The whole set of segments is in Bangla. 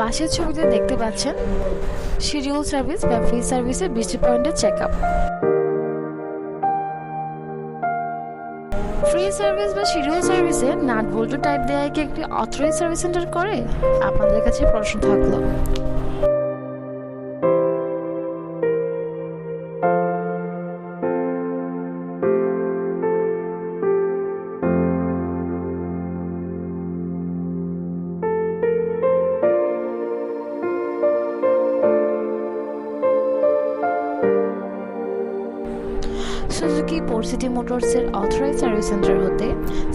পাশের ছবিতে দেখতে পাচ্ছেন শিডিউল সার্ভিস বা ফ্রি সার্ভিসের বৃষ্টি পয়েন্টের চেক আপ ফ্রি সার্ভিস বা শিডিউল সার্ভিসে নাট বল্টু টাইপ দেওয়া কি একটি অথরাইজ সার্ভিস সেন্টার করে? আপনাদের কাছে প্রশ্ন থাকল। পোর্সিটি মোটরসের অথরাইজ সার্ভিস সেন্টার হতে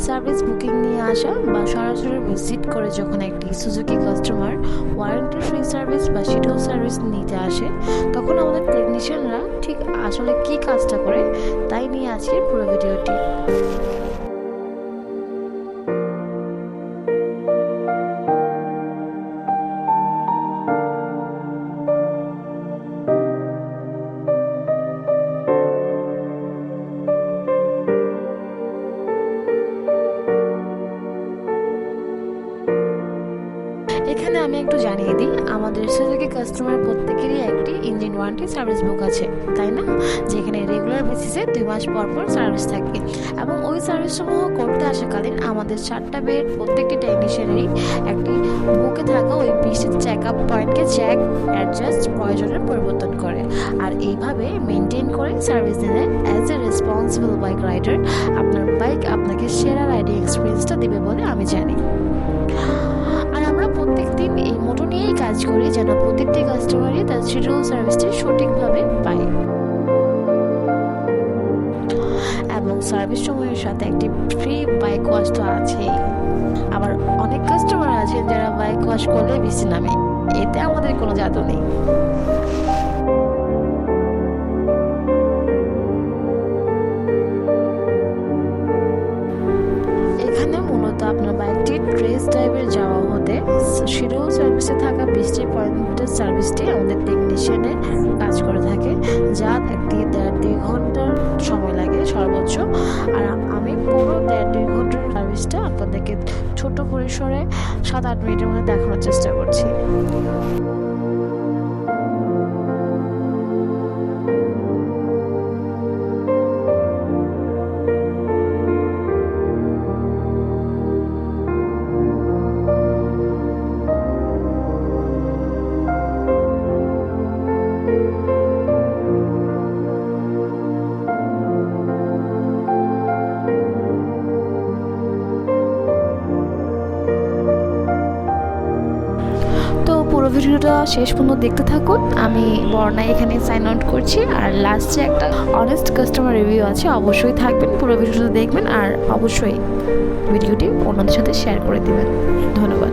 সার্ভিস বুকিং নিয়ে আসা বা সরাসরি ভিজিট করে যখন একটি Suzuki customer warranty free service বা শিডিউল সার্ভিস নিতে আসে, তখন আমাদের টেকনিশিয়ানরা ঠিক আসলে কি কাজটা করে তাই নিয়ে আজকে পুরো ভিডিওটি একটু জানিয়ে দিই, আমাদের সুজুকি কাস্টমার প্রত্যেকেরই একটি ইঞ্জিন ওয়ারেন্টি সার্ভিস বুক আছে, তাই না? যেখানে রেগুলার বেসিসে দুই মাস পর পর সার্ভিস থাকে এবং ওই সার্ভিসসমূহ করতে আসাকালীন আমাদের চারটা বেড প্রত্যেকটি টেকনিশিয়ানেরই একটি বুকে থাকা ওই বিশটি চেক আপ পয়েন্টকে চেক অ্যাডজাস্ট প্রয়োজনের পরিবর্তন করে। আর এইভাবে মেনটেন করে সার্ভিস দিলে as a responsible bike rider আপনার বাইক আপনাকে সেরা রাইডিং এক্সপিরিয়েন্সটা দিবে বলে আমি জানি। করি যেন প্রত্যেকটি কাস্টমারই তার শিডিউল সার্ভিসটি সঠিকভাবে পায়। এবং সার্ভিস সময়ের সাথে একটি ফ্রি বাইক ওয়াশ তো আছেই। আবার অনেক কাস্টমার আছেন যারা বাইক ওয়াশ করলে বেশি নামে। এতে আমাদের কোনো জাদু নেই। এখানে মূলত আপনার বাইকটি ট্রেস ড্রাইভের যাওয়া শিডিউল সার্ভিসে থাকা বৃষ্টি পয়েন্টের সার্ভিসটি আমাদের টেকনিশিয়ানের কাজ করে থাকে, যা একটি দেড় দুই ঘণ্টার সময় লাগে সর্বোচ্চ। আর আমি পুরো দেড় দুই ঘণ্টার সার্ভিসটা আপনাদেরকে ছোট পরিসরে সাত আট মিনিটের মধ্যে দেখানোর চেষ্টা করছি। ভিডিওটা শেষ পর্যন্ত দেখতে থাকুন। আমি বর্ণা এখানে সাইন আউট করছি। আর লাস্টে একটা অনেস্ট কাস্টমার রিভিউ আছে, অবশ্যই থাকবেন, পুরো ভিডিওটা দেখবেন। আর অবশ্যই ভিডিওটি অন্যদের সাথে শেয়ার করে দেবেন। ধন্যবাদ।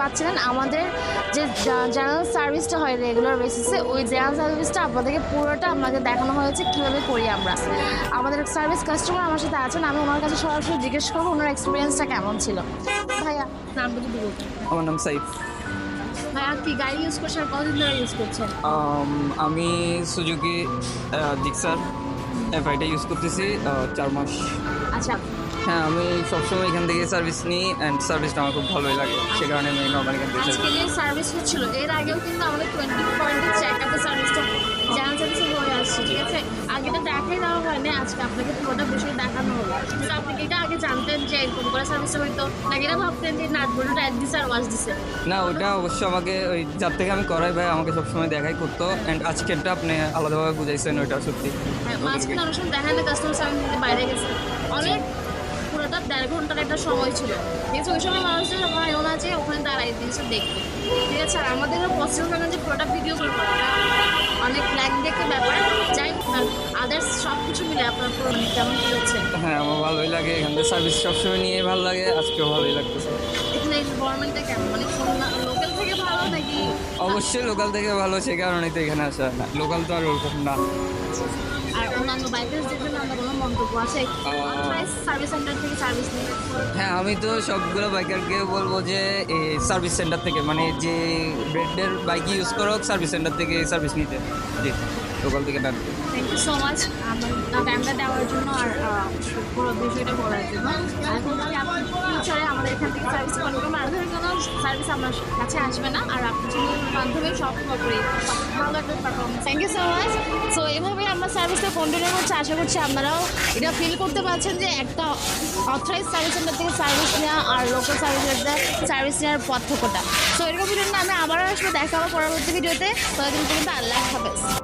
পাচ্ছিলেন। আমাদের যে জেনারেল সার্ভিসটা হয় রেগুলার বেসিসে ওই জেনারেল সার্ভিসটা আপনাদেরকে পুরোটা আপনাকে দেখানো হয়েছে কীভাবে করি আমরা। আমাদের সার্ভিস কাস্টমার আমার সাথে আছেন আমি ওনার কাছে সরাসরি জিজ্ঞেস করব ওনার এক্সপিরিয়েন্সটা কেমন ছিল। ভাইয়া নামটা যদি বলতেন আমার নাম সাইফ। ভাইয়া কি গাড়ি ইউজ করছেন আর কতদিন ধরে ইউজ করছেন? আমি সুজুকি ডিক্সার এফআইটা ইউজ করতেছি চার মাস। আচ্ছা হ্যাঁ আমি সবসময় এখান থেকে সার্ভিস নিই অ্যান্ড সার্ভিসটা আমার খুব ভালোই লাগে। সে কারণে আমি নর্মাল এখান থেকে আজকে যে সার্ভিস হচ্ছিল এর আগেও কিন্তু আমাদের টোয়েন্টি পয়েন্টের চেক সার্ভিসটা জেনারেল সার্ভিসে হয়ে আসছে ঠিক আছে? আগে তো দেখাই দেওয়া হয় না আজকে আপনাকে পুরোটা বিষয় দেখানো হলো। কিন্তু আপনি কি এটা আগে জানতেন যে এরকম করে সার্ভিসটা হইতো? নাকি এটা ভাবতেন যে নাট বলটা টাইট দিছে আর ওয়াশ দিছে? না ওটা অবশ্য আমাকে ওই যার থেকে আমি করাই ভাই আমাকে সবসময় দেখাই করতো। অ্যান্ড আজকেরটা আপনি আলাদাভাবে বুঝাইছেন ওইটা সত্যি। হ্যাঁ, মাঝখানে অনেক সময় দেখেন না কাস্টমার সার্ভিস বাইরে গেছে। অনেক পুরোটা দেড় ঘণ্টার একটা সময় ছিল। ঠিক আছে ওই সময় মানুষের হয় ওনা যে ওখানে দাঁড়াই দিয়েছে দেখবে। ঠিক আছে আর আমাদেরও পসিবল হয় না যে প্রোডাক্ট ভিডিও করে করা অনেক ব্ল্যাক দেখে ব্যাপার। যাই আদার্স সব কিছু মিলে আপনার পুরো কেমন কি হচ্ছে? হ্যাঁ আমার ভালোই লাগে এখান থেকে সার্ভিস সবসময় নিয়ে ভালো লাগে আজকেও ভালোই লাগতেছে। এখানে গভর্নমেন্টটা কেমন? মানে লোকাল থেকে ভালো নাকি? অবশ্যই লোকাল থেকে ভালো সে কারণেই তো এখানে আসা না। লোকাল তো আর ওরকম না। আর অন্যান্য বাইকের জন্য আমরা কোনো মন্তব্য আছে? সার্ভিস সেন্টার থেকে সার্ভিস হ্যাঁ আমি তো সবগুলো বাইকারকে বলব যে সার্ভিস সেন্টার থেকে মানে যে ব্রেডের বাইক ইউজ করো সার্ভিস সেন্টার থেকে সার্ভিস নিতে। জি লোকাল থেকে না থ্যাংক ইউ সো মাচ আমার টাইমটা দেওয়ার জন্য আর পুরো বিষয়টা বলার জন্য। এখন ফিউচারে আমাদের এখান থেকে সার্ভিস কনফার্ম আর ধরে কোনো সার্ভিস আমার কাছে আসবে না, আর আপনার মাধ্যমে সব খবরে ভালো একটা performance thank you so much so এভাবেই আমরা সার্ভিসটা কন্টিনিউ করছি, আশা করছি আপনারাও এটা ফিল করতে পারছেন যে একটা অথরাইজ সার্ভিস সেন্টার থেকে সার্ভিস নেওয়া আর লোকাল সার্ভিস সেন্টার সার্ভিস নেওয়ার পার্থক্যটা। সো এরকম ভিডিও নিয়ে আমি আবার আসব, দেখা হবে পরবর্তী ভিডিওতে ততদিন পর্যন্ত আল্লাহ হাফেজ।